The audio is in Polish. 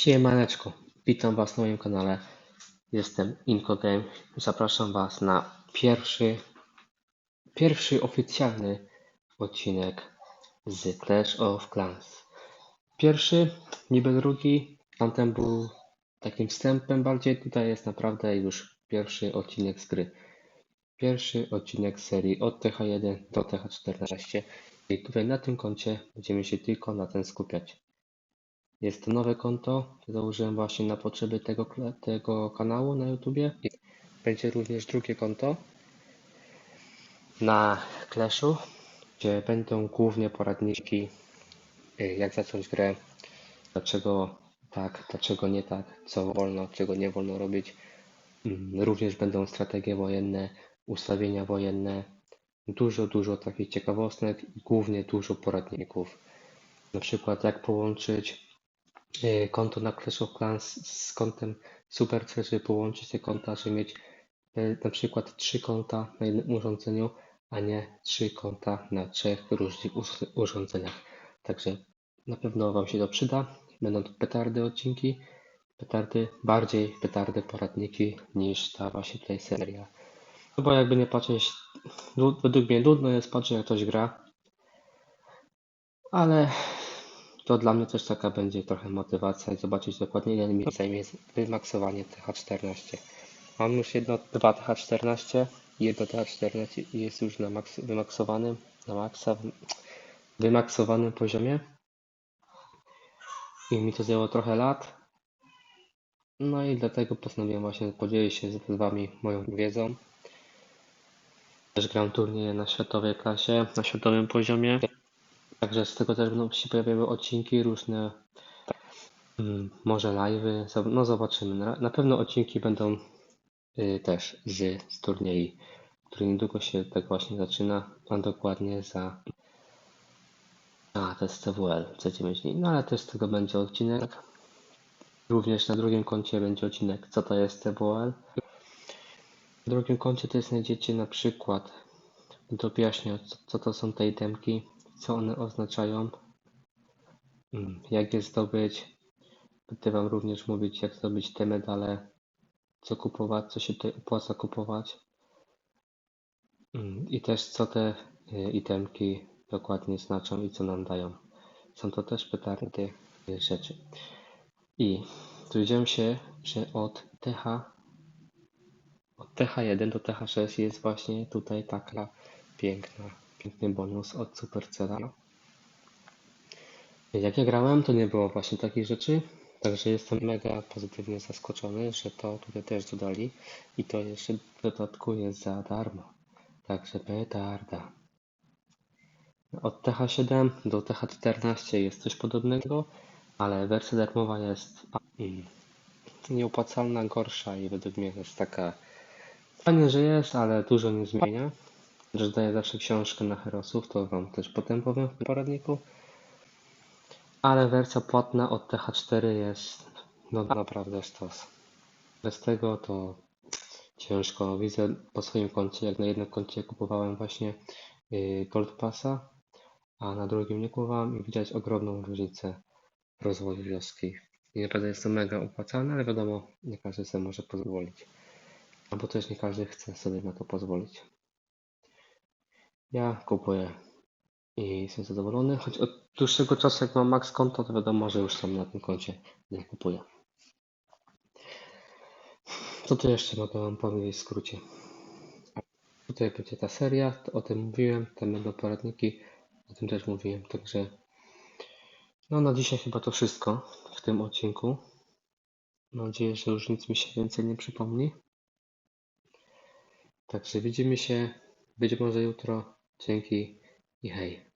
Siemaneczko, witam Was na moim kanale. Jestem IncoGame. Zapraszam Was na pierwszy, pierwszy oficjalny odcinek z Clash of Clans. Pierwszy, niby drugi, tamten był takim wstępem bardziej. Tutaj jest naprawdę już pierwszy odcinek z gry. Pierwszy odcinek serii od TH1 do TH14. I tutaj na tym koncie będziemy się tylko na ten skupiać. Jest to nowe konto, założyłem właśnie na potrzeby tego, tego kanału na YouTubie. Będzie również drugie konto na Clashu, gdzie będą głównie poradniki, y, jak zacząć grę, dlaczego tak, dlaczego nie tak, co wolno, czego nie wolno robić. Mm, Również będą strategie wojenne, ustawienia wojenne, dużo, dużo takich ciekawostek i głównie dużo poradników. Na przykład jak połączyć konto na Clash of Clans z kontem Supercell, żeby połączyć te konta, żeby mieć y, na przykład trzy konta na jednym urządzeniu, a nie trzy konta na trzech różnych urządzeniach. Także na pewno Wam się to przyda. Będą to petardy odcinki, petardy, bardziej petardy poradniki niż ta właśnie tutaj seria. No bo jakby nie patrzeć, według mnie nudno jest patrzeć jak ktoś gra, ale to dla mnie też taka będzie trochę motywacja i zobaczyć dokładnie ile mi zajmie wymaksowanie TH14. Mam już jedno, dwa TH14, jedno TH14 jest już na maks, wymaksowanym, na maksa, wymaksowanym poziomie i mi to zajęło trochę lat. No i dlatego postanowiłem właśnie podzielić się z Wami moją wiedzą. Też gram turnieje na światowej klasie, na światowym poziomie. Także z tego też będą się pojawiały odcinki różne, mm, może live'y, no zobaczymy. Na, pewno odcinki będą y, też z, z turniej, który niedługo się tak właśnie zaczyna, a dokładnie za a, to jest CWL za 9 dni, no ale też z tego będzie odcinek. Również na drugim koncie będzie odcinek, co to jest CWL. W drugim koncie to znajdziecie na przykład, będę objaśniał, co, co to są te itemki, co one oznaczają, mm, jak je zdobyć. Będę Wam również mówić, jak zdobyć te medale, co kupować, co się tutaj opłaca kupować. Mm, I też co te y, itemki dokładnie znaczą i co nam dają. Są to też petardy y, rzeczy. I dowiedziałem się, że od TH od TH1 do TH6 jest właśnie tutaj taka piękna, piękny bonus od Supercella. Jak ja grałem, to nie było właśnie takich rzeczy, także jestem mega pozytywnie zaskoczony, że to tutaj też dodali i to jeszcze w dodatku jest za darmo. Także petarda. Od TH7 do TH14 jest coś podobnego, ale wersja darmowa jest mm, nieopłacalna, gorsza i według mnie jest taka fajnie, że jest, ale dużo nie zmienia. Że daję zawsze książkę na herosów, to Wam też potem powiem w poradniku. Ale wersja płatna od TH4 jest no naprawdę sztos. Bez tego to ciężko. Widzę po swoim koncie, jak na jednym koncie kupowałem właśnie yy, Gold Passa, a na drugim nie kupowałem i widać ogromną różnicę rozwoju wioski. I naprawdę jest to mega opłacalne, ale wiadomo, nie każdy sobie może pozwolić. Albo też nie każdy chce sobie na to pozwolić. Ja kupuję i jestem zadowolony, choć od dłuższego czasu jak mam max konto, to wiadomo, że już tam na tym koncie nie kupuję. Co tu jeszcze mogę Wam powiedzieć w skrócie? Tutaj będzie ta seria, o tym mówiłem, tam będą poradniki, o tym też mówiłem, także no na dzisiaj chyba to wszystko w tym odcinku. Mam nadzieję, że już nic mi się więcej nie przypomni. Także widzimy się być może jutro. Dzięki i hej.